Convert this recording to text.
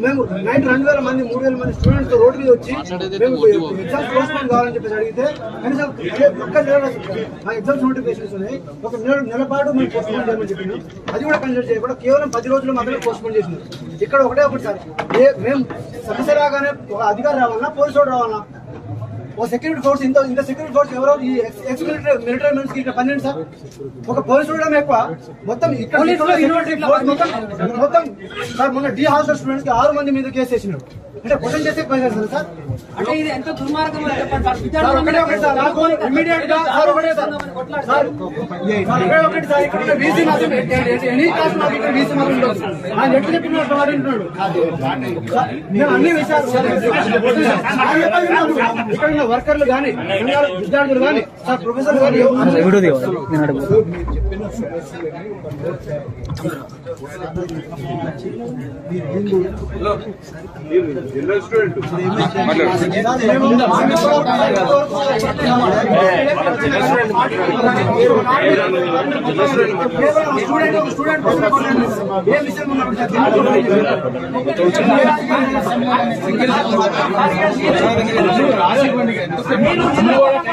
మేము నైట్ రెండు వేల మంది మూడు వేల మంది స్టూడెంట్స్ రోడ్డు మీద వచ్చి మేము ఎగ్జామ్స్ పోస్ట్పోన్ కావాలని చెప్పేసి అడిగితే కనీసం ఒక్క నెల మా ఎగ్జామ్స్ నోటిఫికేషన్స్ ఉన్నాయి ఒక నెల నెల పాటు మేము పోస్ట్పోన్ చేయమని చెప్పింది అది కూడా కన్సిడర్ చేయకుండా కేవలం పది రోజులు మాత్రమే పోస్ట్పోన్ చేసింది ఇక్కడ ఒకటే ఒకటి సార్ మేము సమస్య రాగానే ఒక అధికారి రావాలన్నా పోలీసు రావాలన్నా ఓ సెక్యూరిటీ ఫోర్స్ ఇంత ఇంత సెక్యూరిటీ ఫోర్స్ ఎవరో ఈ ఎక్స్ మిలిటరీ మిలిటరీ మెన్స్ ఇక్కడ పన్నెండు సార్ ఒక పోలీసు కూడా ఎక్కువ మొత్తం ఇక్కడ మొత్తం మొత్తం సార్ మొన్న డి హాస్టల్ స్టూడెంట్స్కి ఆరు మంది మీద కేసు వేసినారు అంటే క్వశ్చన్ చేసే పని చేస్తారు సార్ అంటే ఇది ఎంత దుర్మార్గం చెప్పండి సార్. సార్ ఒకటే ఒకటి సార్ నాకు ఇమీడియట్గా సార్ ఒకటే సార్ సార్ సార్ ఒకటే ఒకటి సార్ ఇక్కడ వీసీ మాత్రం ఎనీ కాస్ట్ మాకు ఇక్కడ వీసీ మాత్రం ఉండదు ఆయన ఎట్లా చెప్పినట్టు వాడు అన్ని విషయాలు. ఇక్కడ వర్కర్లు కానీ విద్యార్థులు కానీ సార్ ప్రొఫెసర్లు కానీ స్టూడెంట్ స్టూడెంట్ ఒక స్టూడెంట్ ఏ విషయం ఉన్నప్పుడు Se me lo